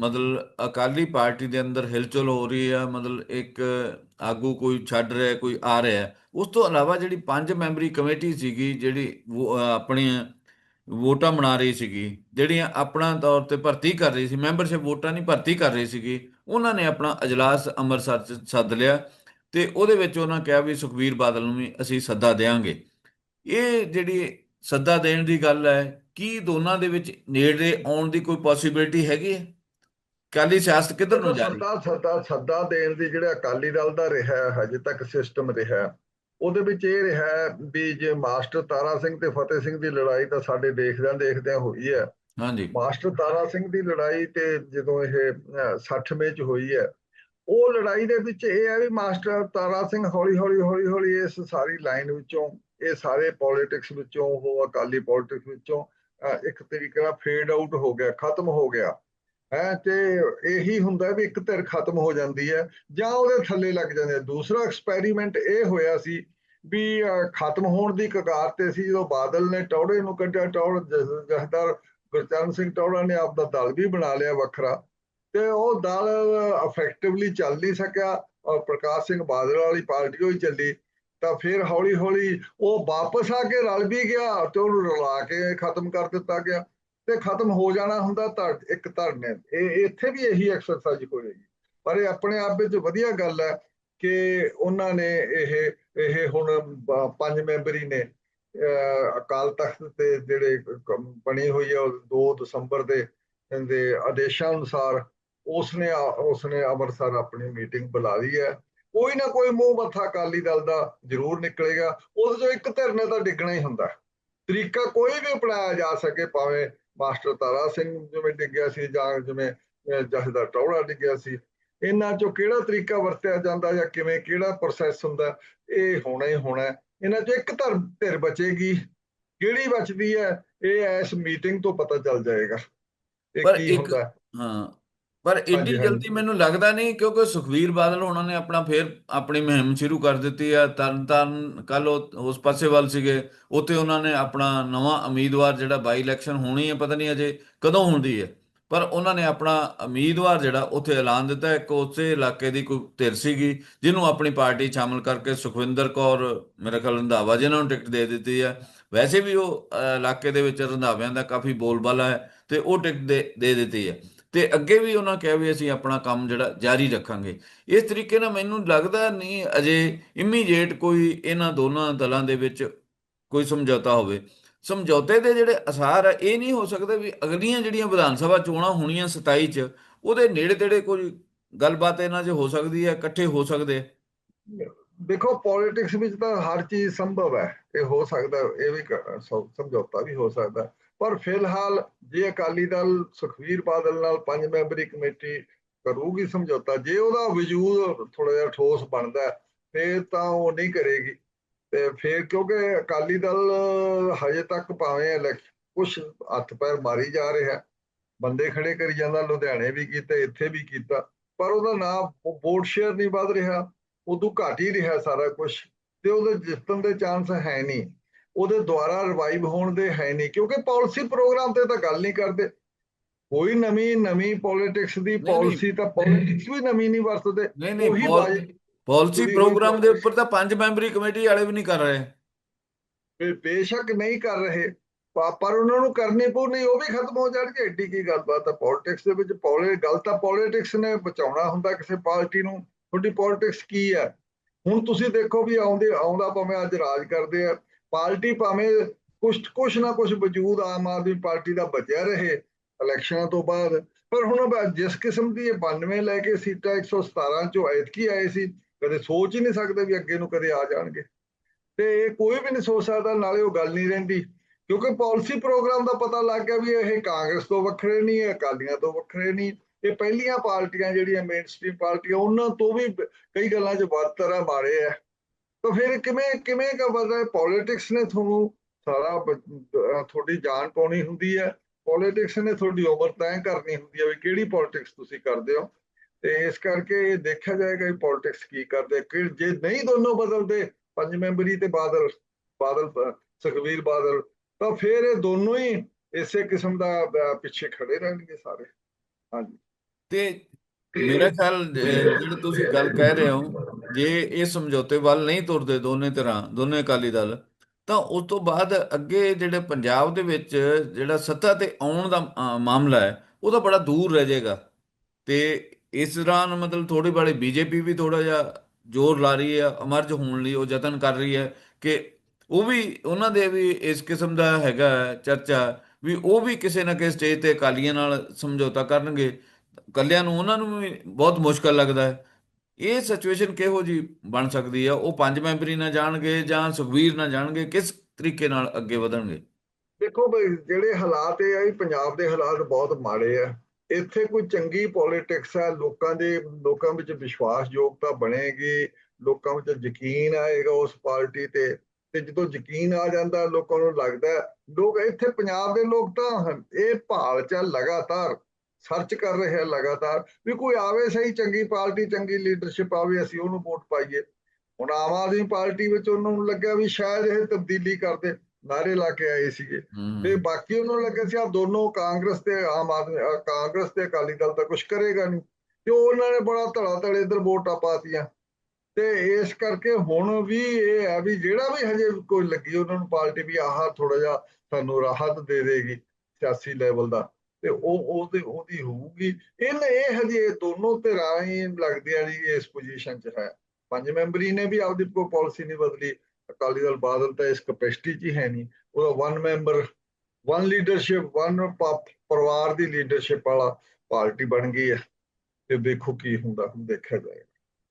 ਮਤਲਬ ਅਕਾਲੀ ਪਾਰਟੀ ਦੇ ਅੰਦਰ ਹਿਲਚੁਲ ਹੋ ਰਹੀ ਆ, ਮਤਲਬ ਇੱਕ ਆਗੂ ਕੋਈ ਛੱਡ ਰਿਹਾ, ਕੋਈ ਆ ਰਿਹਾ। ਉਸ ਤੋਂ ਇਲਾਵਾ ਜਿਹੜੀ ਪੰਜ ਮੈਂਬਰੀ ਕਮੇਟੀ ਸੀਗੀ, ਜਿਹੜੀ ਵੋ- ਆਪਣੀਆਂ ਵੋਟਾਂ ਬਣਾ ਰਹੀ ਸੀਗੀ, ਜਿਹੜੀਆਂ ਆਪਣਾ ਤੌਰ ਤੇ ਭਰਤੀ ਕਰ ਰਹੀ ਸੀ, ਮੈਂਬਰਸ਼ਿਪ ਵੋਟਾਂ ਨਹੀਂ ਭਰਤੀ ਕਰ ਰਹੀ ਸੀਗੀ, ਉਹਨਾਂ ਨੇ ਆਪਣਾ ਅਜਲਾਸ ਅੰਮ੍ਰਿਤਸਰ 'ਚ ਸੱਦ ਲਿਆ ਤੇ ਉਹਦੇ ਵਿੱਚ ਉਹਨਾਂ ਕਿਹਾ ਵੀ ਸੁਖਬੀਰ ਬਾਦਲ ਨੂੰ ਵੀ ਅਸੀਂ ਸੱਦਾ ਦੇਵਾਂਗੇ। ਇਹ ਜਿਹੜੀ ਸੱਦਾ ਦੇਣ ਦੀ ਗੱਲ ਹੈ, ਕੀ ਦੋਨਾਂ ਦੇ ਵਿੱਚ ਨੇੜੇ ਆਉਣ ਦੀ ਕੋਈ ਪੋਸਿਬਿਲਿਟੀ ਹੈਗੀ ਹੈ? ਕਾਲੀ ਸਿਆਸਤ ਕਿੱਧਰ ਨੂੰ ਜਾ ਰਹੀ? ਹੈ ਸੱਦਾ ਸੱਦਾ ਸੱਦਾ ਦੇਣ ਦੀ ਜਿਹੜਾ ਅਕਾਲੀ ਦਲ ਦਾ ਰਿਹਾ ਹੈ, ਹਜੇ ਤੱਕ ਸਿਸਟਮ ਰਿਹਾ ਉਹਦੇ ਵਿੱਚ ਇਹ ਰਿਹਾ ਵੀ ਜੇ ਮਾਸਟਰ ਤਾਰਾ ਸਿੰਘ ਤੇ ਫਤਿਹ ਸਿੰਘ ਦੀ ਲੜਾਈ ਤਾਂ ਸਾਡੇ ਦੇਖਦਿਆਂ ਦੇਖਦਿਆਂ ਹੋਈ ਹੈ। ਹਾਂਜੀ। ਮਾਸਟਰ ਤਾਰਾ ਸਿੰਘ ਦੀ ਲੜਾਈ ਤੇ ਜਦੋਂ ਇਹ ਅਹ, 60 ਮੇ ਚ ਹੋਈ ਹੈ ਉਹ ਲੜਾਈ ਦੇ ਵਿੱਚ ਇਹ ਹੈ ਵੀ ਮਾਸਟਰ ਤਾਰਾ ਸਿੰਘ ਹੌਲੀ ਹੌਲੀ ਹੌਲੀ ਹੌਲੀ ਇਸ ਸਾਰੀ ਲਾਈਨ ਵਿੱਚੋਂ ਇਹ ਸਾਰੇ ਪੋਲਿਟਿਕਸ ਵਿੱਚੋਂ ਉਹ ਅਕਾਲੀ ਪੋਲਿਟਿਕਸ ਵਿੱਚੋਂ ਇੱਕ ਤਰੀਕੇ ਨਾਲ ਫੇਡ ਆਊਟ ਹੋ ਗਿਆ ਖਤਮ ਹੋ ਗਿਆ। ਹੈ, ਤੇ ਇਹੀ ਹੁੰਦਾ ਵੀ ਇੱਕ ਧਿਰ ਖਤਮ ਹੋ ਜਾਂਦੀ ਹੈ, ਜਾਂ ਉਹਦੇ ਥੱਲੇ ਲੱਗ ਜਾਂਦੇ ਆ। ਦੂਸਰਾ ਐਕਸਪੈਰੀਮੈਂਟ ਇਹ ਹੋਇਆ ਸੀ ਵੀ ਖਤਮ ਹੋਣ ਦੀ ਕਗਾਰ ਤੇ ਸੀ, ਜਦੋਂ ਬਾਦਲ ਨੇ ਟੌੜੇ ਨੂੰ ਕੱਢਿਆ ਟੌੜ ਜਸ- ਜਥੇਦਾਰ ਗੁਰਚਰਨ ਸਿੰਘ ਟੌੜਾ ਨੇ ਆਪਦਾ ਦਲ ਵੀ ਬਣਾ ਲਿਆ ਵੱਖਰਾ, ਤੇ ਉਹ ਦਲ ਇਫੈਕਟਿਵਲੀ ਚੱਲ ਨਹੀਂ ਸਕਿਆ ਔਰ ਪ੍ਰਕਾਸ਼ ਸਿੰਘ ਬਾਦਲ ਵਾਲੀ ਪਾਰਟੀ ਹੋਈ ਚੱਲੀ, ਤਾਂ ਫਿਰ ਹੌਲੀ ਹੌਲੀ ਉਹ ਵਾਪਸ ਆ ਕੇ ਰਲ ਵੀ ਗਿਆ, ਤੇ ਉਹਨੂੰ ਰਲਾ ਕੇ ਖਤਮ ਕਰ ਦਿੱਤਾ ਗਿਆ। ਤੇ ਖਤਮ ਹੋ ਜਾਣਾ ਹੁੰਦਾ ਧੜ, ਇੱਕ ਧੜ ਨੇ ਇਹ ਇੱਥੇ ਵੀ ਇਹੀ ਐਕਸਰਸਾਈਜ਼ ਹੋਏਗੀ। ਪਰ ਇਹ ਆਪਣੇ ਆਪ ਵਿੱਚ ਵਧੀਆ ਗੱਲ ਹੈ ਕਿ ਉਹਨਾਂ ਨੇ ਇਹ ਇਹ ਹੁਣ ਪੰਜ ਮੈਂਬਰੀ ਨੇ। ਅਕਾਲ ਤਖਤ ਤੇ ਜਿਹੜੇ ਬਣੀ ਹੋਈ ਹੈ 2 ਦਸੰਬਰ ਦੇ ਦੇ ਆਦੇਸ਼ਾਂ ਅਨੁਸਾਰ ਉਸਨੇ ਉਸਨੇ ਅੰਮ੍ਰਿਤਸਰ ਆਪਣੀ ਮੀਟਿੰਗ ਬੁਲਾ ਲਈ ਹੈ। ਕੋਈ ਨਾ ਕੋਈ ਮੂੰਹ ਮੱਥਾ ਅਕਾਲੀ ਦਲ ਦਾ ਜ਼ਰੂਰ ਨਿਕਲੇਗਾ। ਉਸ ਚੋਂ ਇੱਕ ਧਿਰ ਨੇ ਤਾਂ ਡਿੱਗਣਾ ਹੀ ਹੁੰਦਾ। ਤਰੀਕਾ ਕੋਈ ਵੀ ਅਪਣਾਇਆ ਜਾ ਸਕੇ ਭਾਵੇਂ ਮਾਸਟਰ ਤਾਰਾ ਸਿੰਘ ਜਿਵੇਂ ਡਿੱਗਿਆ ਸੀ ਜਾਂ ਜਿਵੇਂ ਜਥੇਦਾਰ ਟੌੜਾ ਡਿੱਗਿਆ ਸੀ ਇਹਨਾਂ ਚੋਂ ਕਿਹੜਾ ਤਰੀਕਾ ਵਰਤਿਆ ਜਾਂਦਾ ਜਾਂ ਕਿਵੇਂ ਕਿਹੜਾ ਪ੍ਰੋਸੈਸ ਹੁੰਦਾ ਇਹ ਹੋਣਾ ਹੀ ਹੋਣਾ। ਇਹਨਾਂ ਚੋਂ ਇੱਕ ਧਿਰ ਧਿਰ ਬਚੇਗੀ ਕਿਹੜੀ ਬਚਦੀ ਹੈ ਇਹ ਇਸ ਮੀਟਿੰਗ ਤੋਂ ਪਤਾ ਚੱਲ ਜਾਏਗਾ ਇਹ ਪਰ ਕੀ ਇੱਕ- ਹੁੰਦਾ ਹੈ। ਪਰ ਇੰਨੀ। ਜਲਦੀ ਮੈਨੂੰ ਲੱਗਦਾ ਨਹੀਂ ਕਿਉਂਕਿ ਸੁਖਵੀਰ ਬਾਦਲ ਉਹਨਾਂ ਨੇ ਆਪਣਾ ਫੇਰ ਆਪਣੀ ਮੁਹਿੰਮ ਸ਼ੁਰੂ ਕਰ ਦਿੱਤੀ ਆ। ਤਰਨ ਤਾਰਨ ਕੱਲ ਉਸ ਪਾਸੇ ਵੱਲ ਸੀਗੇ। ਉੱਥੇ ਉਹਨਾਂ ਨੇ ਆਪਣਾ ਨਵਾਂ ਉਮੀਦਵਾਰ ਜਿਹੜਾ ਬਾਈ ਇਲੈਕਸ਼ਨ ਹੋਣੀ ਹੈ ਪਤਾ ਨਹੀਂ ਅਜੇ ਕਦੋਂ ਹੁੰਦੀ ਹੈ। ਪਰ ਉਹਨਾਂ ਨੇ ਆਪਣਾ ਉਮੀਦਵਾਰ ਜਿਹੜਾ ਉੱਥੇ ਐਲਾਨ ਦਿੱਤਾ। ਇੱਕ ਉਸੇ ਇਲਾਕੇ ਦੀ ਕੋਈ ਧਿਰ ਸੀਗੀ ਜਿਹਨੂੰ ਆਪਣੀ ਪਾਰਟੀ ਸ਼ਾਮਲ ਕਰਕੇ ਸੁਖਵਿੰਦਰ ਕੌਰ ਮੇਰੇ ਖਿਆਲ ਰੰਧਾਵਾ ਜੀ ਨੂੰ ਟਿਕਟ ਦੇ ਦਿੱਤੀ ਹੈ ਵੈਸੇ ਵੀ ਉਹ ਇਲਾਕੇ ਦੇ ਵਿੱਚ ਰੰਧਾਵਿਆਂ ਦਾ ਕਾਫੀ ਬੋਲਬਾਲਾ ਹੈ ਤੇ ਉਹ ਟਿਕਟ ਦੇ ਦੇ ਦਿੱਤੀ ਹੈ। ਤੇ ਅੱਗੇ ਵੀ ਉਹਨਾਂ ਕਿਹਾ ਵੀ ਅਸੀਂ ਆਪਣਾ ਕੰਮ ਜਿਹੜਾ ਜਾਰੀ ਰੱਖਾਂਗੇ। ਇਸ ਤਰੀਕੇ ਨਾਲ ਮੈਨੂੰ ਲੱਗਦਾ ਨਹੀਂ ਅਜੇ ਇਮੀਡੀਏਟ ਕੋਈ ਇਹਨਾਂ ਦੋਨਾਂ ਦਲਾਂ ਦੇ ਵਿੱਚ ਕੋਈ ਸਮਝੌਤਾ ਹੋਵੇ। ਸਮਝੌਤੇ ਦੇ ਜਿਹੜੇ ਅਸਾਰ ਆ, ਇਹ ਨਹੀਂ ਹੋ ਸਕਦੇ ਵੀ ਅਗਲੀਆਂ ਜਿਹੜੀਆਂ ਵਿਧਾਨ ਸਭਾ ਚੋਣਾਂ ਹੋਣੀਆਂ 27 ਚ, ਉਹਦੇ ਨੇੜੇ ਤੇੜੇ ਕੋਈ ਗੱਲਬਾਤ ਇਹਨਾਂ 'ਚ ਹੋ ਸਕਦੀ ਹੈ, ਇਕੱਠੇ ਹੋ ਸਕਦੇ ਦੇਖੋ ਪੋਲਿਟਿਕਸ ਵਿੱਚ ਤਾਂ ਹਰ ਚੀਜ਼ ਸੰਭਵ ਹੈ। ਇਹ ਹੋ ਸਕਦਾ, ਇਹ ਵੀ ਸਮਝੌਤਾ ਵੀ ਹੋ ਸਕਦਾ। ਪਰ ਫਿਲਹਾਲ ਜੇ ਅਕਾਲੀ ਦਲ ਸੁਖਵੀਰ ਬਾਦਲ ਨਾਲ ਪੰਜ ਮੈਂਬਰੀ ਕਮੇਟੀ ਕਰੂਗੀ ਸਮਝੌਤਾ ਜੇ ਉਹਦਾ ਵਜੂਦ ਥੋੜਾ ਜਿਹਾ ਠੋਸ ਬਣਦਾ ਹੈ, ਫਿਰ ਤਾਂ ਉਹ ਨਹੀਂ ਕਰੇਗੀ। ਤੇ ਫਿਰ ਕਿਉਂਕਿ ਅਕਾਲੀ ਦਲ ਹਜੇ ਤੱਕ ਭਾਵੇਂ ਕੁਝ ਹੱਥ ਪੈਰ ਮਾਰੀ ਜਾ ਰਿਹਾ ਬੰਦੇ ਖੜੇ ਕਰੀ ਜਾਂਦਾ ਲੁਧਿਆਣੇ ਵੀ ਕੀਤੇ ਇੱਥੇ ਵੀ ਕੀਤਾ ਪਰ ਉਹਦਾ ਨਾਮ ਵੋਟ ਸ਼ੇਅਰ ਨਹੀਂ ਵੱਧ ਰਿਹਾ ਉਦੋਂ ਘੱਟ ਹੀ ਰਿਹਾ ਸਾਰਾ ਕੁਝ ਤੇ ਉਹਦੇ ਜਿੱਤਣ ਦੇ ਚਾਂਸ ਹੈ ਨਹੀਂ। ਉਹਦੇ ਦੁਆਰਾ ਰਿਵਾਈਵ ਹੋਣ ਦੇ ਹੈ ਨਹੀਂ ਕਿਉਂਕਿ ਪਾਲਿਸੀ ਪ੍ਰੋਗਰਾਮ ਤੇ ਤਾਂ ਗੱਲ ਨਹੀਂ ਕਰਦੇ। ਕੋਈ ਨਵੀਂ ਨਵੀਂ ਪੋਲਿਟਿਕਸ ਦੀ। ਪਾਲਿਸੀ ਤਾਂ ਪੋਲਿਟਿਕਸ ਵੀ ਨਵੀਂ ਨਹੀਂ ਵਰਤਦੇ। ਨਹੀਂ ਪਾਲਿਸੀ ਪ੍ਰੋਗਰਾਮ ਦੇ ਉੱਪਰ ਤਾਂ ਪੰਜ ਮੈਂਬਰੀ ਕਮੇਟੀ ਵਾਲੇ ਵੀ ਨਹੀਂ ਕਰ ਰਹੇ। ਬੇਸ਼ੱਕ ਨਹੀਂ ਕਰ ਰਹੇ। ਪਰ ਉਹਨਾਂ ਨੂੰ ਕਰਨੀ ਪਊ ਨਹੀਂ ਉਹ ਵੀ ਖਤਮ ਹੋ ਜਾਣਗੇ। ਏਡੀ ਕੀ ਗੱਲਬਾਤ ਹੈ ਪੋਲਿਟਿਕਸ ਦੇ ਵਿੱਚ ਪੋਲੇ ਗੱਲ ਤਾਂ ਪੋਲਿਟਿਕਸ ਨੇ ਬਚਾਉਣਾ ਹੁੰਦਾ ਕਿਸੇ ਪਾਰਟੀ ਨੂੰ। ਤੁਹਾਡੀ ਪੋਲਿਟਿਕਸ ਕੀ ਹੈ ਹੁਣ ਤੁਸੀਂ ਦੇਖੋ ਵੀ ਆਉਂਦੇ ਆਉਂਦਾ ਭਾਵੇਂ ਅੱਜ ਰਾਜ ਕਰਦੇ ਆ। ਪਾਰਟੀ ਭਾਵੇਂ ਕੁਛ ਕੁਛ ਨਾ ਕੁਛ ਵਜੂਦ ਆਮ ਆਦਮੀ ਪਾਰਟੀ ਦਾ ਬਚਿਆ ਰਹੇ ਇਲੈਕਸ਼ਨਾਂ ਤੋਂ ਬਾਅਦ, ਪਰ ਹੁਣ ਜਿਸ ਕਿਸਮ ਦੀ ਇਹ 92 ਲੈ ਕੇ ਸੀਟਾਂ 117 ਚੋਂ ਐਤਕੀ ਆਏ ਸੀ, ਕਦੇ ਸੋਚ ਹੀ ਨਹੀਂ ਸਕਦੇ ਵੀ ਅੱਗੇ ਨੂੰ ਕਦੇ ਆ ਜਾਣਗੇ। ਤੇ ਇਹ ਕੋਈ ਵੀ ਨਹੀਂ ਸੋਚ ਸਕਦਾ, ਨਾਲੇ ਉਹ ਗੱਲ ਨਹੀਂ ਰਹਿੰਦੀ, ਕਿਉਂਕਿ ਪਾਲਿਸੀ ਪ੍ਰੋਗਰਾਮ ਦਾ ਪਤਾ ਲੱਗ ਗਿਆ ਵੀ ਇਹ ਕਾਂਗਰਸ ਤੋਂ ਵੱਖਰੇ ਨਹੀਂ, ਇਹ ਅਕਾਲੀਆਂ ਤੋਂ ਵੱਖਰੇ ਨਹੀਂ, ਇਹ ਪਹਿਲੀਆਂ ਪਾਰਟੀਆਂ ਜਿਹੜੀਆਂ ਮੇਨ ਸਟ੍ਰੀਮ ਪਾਰਟੀਆਂ, ਉਹਨਾਂ ਤੋਂ ਵੀ ਕਈ ਗੱਲਾਂ 'ਚ ਬਦਤਰ ਆ ਮਾਰੇ ਆ। ਤਾਂ ਫਿਰ ਕਿਵੇਂ ਕਿਵੇਂ ਕਾ ਬਦਲ ਪੋਲਿਟਿਕਸ ਨੇ ਤੁਹਾਨੂੰ ਸਾਰਾ ਤੁਹਾਡੀ ਜਾਨ ਪਾਉਣੀ ਹੁੰਦੀ ਹੈ? ਪੋਲਿਟਿਕਸ ਨੇ ਤੁਹਾਡੀ ਉਮਰ ਤੈਅ ਕਰਨੀ ਹੁੰਦੀ ਹੈ ਵੀ ਕਿਹੜੀ ਪੋਲਿਟਿਕਸ ਤੁਸੀਂ ਕਰਦੇ ਹੋ? ਤੇ ਇਸ ਕਰਕੇ ਇਹ ਦੇਖਿਆ ਜਾਏਗਾ ਵੀ ਪੋਲਿਟਿਕਸ ਕੀ ਕਰਦੇ, ਕਿ ਜੇ ਨਹੀਂ ਦੋਨੋਂ ਬਦਲਦੇ, ਪੰਜ ਮੈਂਬਰੀ ਤੇ ਬਾਦਲ ਬਾਦਲ ਪ- ਸੁਖਬੀਰ ਬਾਦਲ, ਤਾਂ ਫਿਰ ਇਹ ਦੋਨੋਂ ਹੀ ਇਸੇ ਕਿਸਮ ਦਾ ਪਿੱਛੇ ਖੜੇ ਰਹਿਣਗੇ ਸਾਰੇ। ਹਾਂਜੀ। ਤੇ ਮੇਰਾ ਖਿਆਲ ਜਿਹੜਾ ਤੁਸੀਂ ਗੱਲ ਕਹਿ ਰਹੇ ਹੋ, ਜੇ ਇਹ ਸਮਝੌਤੇ ਵੱਲ ਨਹੀਂ ਤੁਰਦੇ ਦੋਨੇ ਤਰ੍ਹਾਂ, ਦੋਨੇ ਅਕਾਲੀ ਦਲ, ਤਾਂ ਉਸ ਤੋਂ ਬਾਅਦ ਅੱਗੇ ਜਿਹੜੇ ਪੰਜਾਬ ਦੇ ਵਿੱਚ ਜਿਹੜਾ ਸੱਤਾ ਤੇ ਆਉਣ ਦਾ ਮਾਮਲਾ ਹੈ ਉਹ ਤਾਂ ਬੜਾ ਦੂਰ ਰਹਿ ਜਾਏਗਾ। ਤੇ ਇਸ ਦੌਰਾਨ ਮਤਲਬ ਥੋੜੀ ਬੜੀ ਬੀਜੇਪੀ ਵੀ ਥੋੜਾ ਜਿਹਾ ਜ਼ੋਰ ਲਾ ਰਹੀ ਹੈ, ਅਮਰਜ ਹੋਣ ਲਈ ਉਹ ਯਤਨ ਕਰ ਰਹੀ ਹੈ ਕਿ ਉਹ ਵੀ, ਉਹਨਾਂ ਦੇ ਵੀ ਇਸ ਕਿਸਮ ਦਾ ਹੈਗਾ ਚਰਚਾ ਵੀ ਉਹ ਵੀ ਕਿਸੇ ਨਾ ਕਿਸੇ ਸਟੇਜ ਤੇ ਅਕਾਲੀਆਂ ਨਾਲ ਸਮਝੌਤਾ ਕਰਨਗੇ। ਕੱਲਿਆਂ ਨੂੰ, ਉਹਨਾਂ ਨੂੰ ਵੀ ਬਹੁਤ ਮੁਸ਼ਕਲ ਲੱਗਦਾ ਹੈ। ਇਹ ਸਿਚੁਏਸ਼ਨ ਕਿਹੋ ਜੀ ਬਣ ਸਕਦੀ ਆ ਉਹ ਪੰਜ ਮੈਂਬਰੀ ਨਾ ਜਾਣਗੇ ਜਾਂ ਸੁਖਵੀਰ ਨਾ ਜਾਣਗੇ, ਕਿਸ ਤਰੀਕੇ ਨਾਲ ਅੱਗੇ ਵਧਣਗੇ? ਦੇਖੋ ਜਿਹੜੇ ਹਾਲਾਤ ਇਹ ਆ ਪੰਜਾਬ ਦੇ ਹਾਲਾਤ ਬਹੁਤ ਮਾੜੇ ਆ। ਇੱਥੇ ਕੋਈ ਚੰਗੀ ਪੋਲਿਟਿਕਸ ਆ, ਲੋਕਾਂ ਦੇ, ਲੋਕਾਂ ਵਿੱਚ ਵਿਸ਼ਵਾਸਯੋਗਤਾ ਬਣੇਗੀ, ਲੋਕਾਂ ਵਿੱਚ ਯਕੀਨ ਆਏਗਾ ਉਸ ਪਾਰਟੀ ਤੇ। ਤੇ ਜਦੋਂ ਯਕੀਨ ਆ ਜਾਂਦਾ, ਲੋਕਾਂ ਨੂੰ ਲੱਗਦਾ, ਲੋਕ ਇੱਥੇ ਪੰਜਾਬ ਦੇ ਲੋਕ ਤਾਂ ਇਹ ਭਾਲ ਚ ਲਗਾਤਾਰ। ਸਰਚ ਕਰ ਰਹੇ ਲਗਾਤਾਰ ਵੀ ਕੋਈ ਆਵੇ ਸਹੀ ਚੰਗੀ ਪਾਰਟੀ ਚੰਗੀ ਲੀਡਰਸ਼ਿਪ ਆਵੇ ਅਸੀਂ ਉਹਨੂੰ ਵੋਟ ਪਾਈਏ। ਹੁਣ ਆਮ ਆਦਮੀ ਪਾਰਟੀ ਵਿੱਚ ਉਹਨਾਂ ਨੂੰ ਲੱਗਿਆ ਵੀ ਸ਼ਾਇਦ ਇਹ ਤਬਦੀਲੀ ਕਰਦੇ ਨਾਰੇ ਲਾ ਕੇ ਆਏ ਸੀਗੇ। ਤੇ ਬਾਕੀ ਉਹਨਾਂ ਨੂੰ ਲੱਗਿਆ ਸੀ ਆ ਦੋਨੋਂ ਕਾਂਗਰਸ ਤੇ ਆਮ ਆਦਮੀ ਕਾਂਗਰਸ ਤੇ ਅਕਾਲੀ ਦਲ ਤਾਂ ਕੁਝ ਕਰੇਗਾ ਨਹੀਂ ਤੇ ਉਹਨਾਂ ਨੇ ਬੜਾ ਧੜਾ ਧੜੇ ਇਧਰ ਵੋਟਾਂ ਪਾਤੀਆਂ ਤੇ ਇਸ ਕਰਕੇ ਹੁਣ ਵੀ ਇਹ ਹੈ ਵੀ ਜਿਹੜਾ ਵੀ ਹਜੇ ਕੋਈ ਲੱਗੀ ਉਹਨਾਂ ਨੂੰ ਪਾਰਟੀ ਵੀ ਆਹ ਥੋੜਾ ਜਿਹਾ ਸਾਨੂੰ ਰਾਹਤ ਦੇ ਦੇਗੀ ਸਿਆਸੀ ਲੈਵਲ ਦਾ। ਤੇ ਉਹ, ਉਹਦੇ, ਉਹਦੀ ਹੋਊਗੀ। ਇਹਨੇ ਇਹ ਹਜੇ ਦੋਨੋਂ ਧਿਰਾਂ ਹੀ ਲੱਗਦੀਆਂ ਨਹੀਂ ਇਸ ਪੋਜੀਸ਼ਨ 'ਚ ਹੈ। ਪੰਜ ਮੈਂਬਰੀ ਨੇ ਵੀ ਆਪਦੀ ਕੋਈ ਪਾਲਿਸੀ ਨਹੀਂ ਬਦਲੀ। ਅਕਾਲੀ ਦਲ ਬਾਦਲ ਤਾਂ ਇਸ ਕਪੈਸਿਟੀ 'ਚ ਹੀ ਹੈ ਨਹੀਂ। ਉਹਦਾ one member one leadership one ਪਰਿਵਾਰ ਦੀ ਲੀਡਰਸ਼ਿਪ ਵਾਲਾ ਪਾਰਟੀ ਬਣ ਗਈ ਹੈ। ਤੇ ਦੇਖੋ ਕੀ ਹੁੰਦਾ, ਹੁਣ ਦੇਖਿਆ ਜਾਏਗਾ